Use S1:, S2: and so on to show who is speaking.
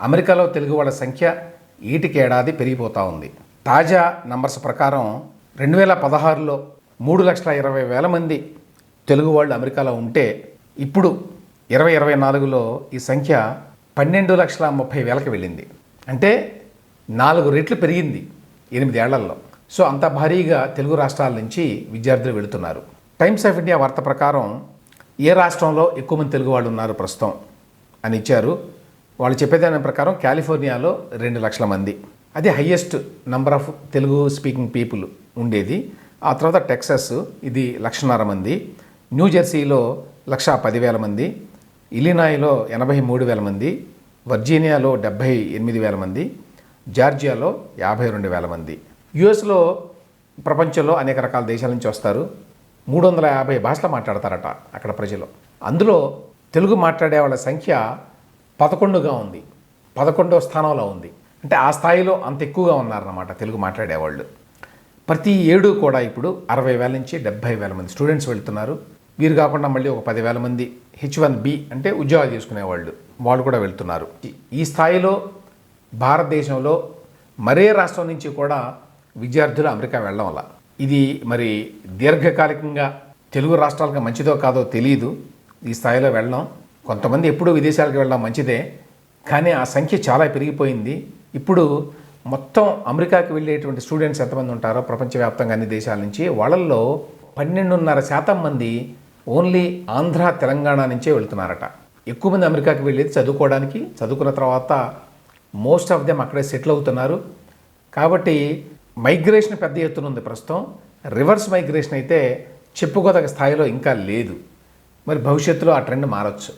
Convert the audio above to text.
S1: అమెరికాలో తెలుగు వాళ్ళ సంఖ్య ఈటికి ఏడాది పెరిగిపోతూ ఉంది. తాజా నంబర్స్ ప్రకారం రెండు వేల పదహారులో మూడు లక్షల ఇరవై వేల మంది తెలుగు వాళ్ళు అమెరికాలో ఉంటే ఇప్పుడు ఇరవై ఇరవై నాలుగులో ఈ సంఖ్య పన్నెండు లక్షల ముప్పై వేలకు వెళ్ళింది. అంటే నాలుగు రెట్లు పెరిగింది ఎనిమిదేళ్ళలో. సో అంత భారీగా తెలుగు రాష్ట్రాల నుంచి విద్యార్థులు వెళుతున్నారు. టైమ్స్ ఆఫ్ ఇండియా వార్త ప్రకారం ఏ రాష్ట్రంలో ఎక్కువ మంది తెలుగు వాళ్ళు ఉన్నారు ప్రస్తుతం అని ఇచ్చారు వాళ్ళు చెప్పేదాని ప్రకారం కాలిఫోర్నియాలో రెండు లక్షల మంది. అది highest number of Telugu speaking people ఉండేది. ఆ తర్వాత టెక్సస్ ఇది లక్షన్నర మంది. న్యూ జెర్సీలో లక్ష పదివేల మంది. ఇలినాయిలో ఎనభై మూడు వేల మంది. వర్జీనియాలో డెబ్భై ఎనిమిది వేల మంది. జార్జియాలో యాభై రెండు వేల మంది. యుఎస్లో ప్రపంచంలో అనేక రకాల దేశాల నుంచి వస్తారు. మూడు వందల యాభై భాషలు మాట్లాడతారట అక్కడ ప్రజలు. అందులో తెలుగు మాట్లాడే వాళ్ళ సంఖ్య పదకొండుగా ఉంది. పదకొండవ స్థానంలో ఉంది. అంటే ఆ స్థాయిలో అంత ఎక్కువగా ఉన్నారన్నమాట తెలుగు మాట్లాడేవాళ్ళు. ప్రతి ఏడు కూడా ఇప్పుడు అరవై వేల నుంచి డెబ్బై వేల మంది స్టూడెంట్స్ వెళ్తున్నారు. వీరు కాకుండా మళ్ళీ ఒక పదివేల మంది హెచ్ వన్ బి అంటే ఉద్యోగాలు చేసుకునేవాళ్ళు వాళ్ళు కూడా వెళ్తున్నారు. ఈ స్థాయిలో భారతదేశంలో మరే రాష్ట్రం నుంచి కూడా విద్యార్థులు అమెరికా వెళ్ళడం వల్ల. ఇది మరి దీర్ఘకాలికంగా తెలుగు రాష్ట్రాలకు మంచిదో కాదో తెలియదు ఈ స్థాయిలో వెళ్ళడం కొంతమంది ఎప్పుడూ విదేశాలకు వెళ్ళడం మంచిదే కానీ ఆ సంఖ్య చాలా పెరిగిపోయింది. ఇప్పుడు మొత్తం అమెరికాకి వెళ్ళేటువంటి స్టూడెంట్స్ ఎంతమంది ఉంటారో ప్రపంచవ్యాప్తంగా అన్ని దేశాల నుంచి వాళ్ళల్లో పన్నెండున్నర శాతం మంది ఓన్లీ ఆంధ్ర తెలంగాణ నుంచే వెళ్తున్నారట. ఎక్కువ మంది అమెరికాకి వెళ్ళేది చదువుకోవడానికి చదువుకున్న తర్వాత మోస్ట్ ఆఫ్ దెమ్ అక్కడే సెటిల్ అవుతున్నారు. కాబట్టి మైగ్రేషన్ పెద్ద ఎత్తున ఉంది ప్రస్తుతం. రివర్స్ మైగ్రేషన్ అయితే చెప్పుకోదగ్గ స్థాయిలో ఇంకా లేదు. మరి భవిష్యత్తులో ఆ ట్రెండ్ మారచ్చు.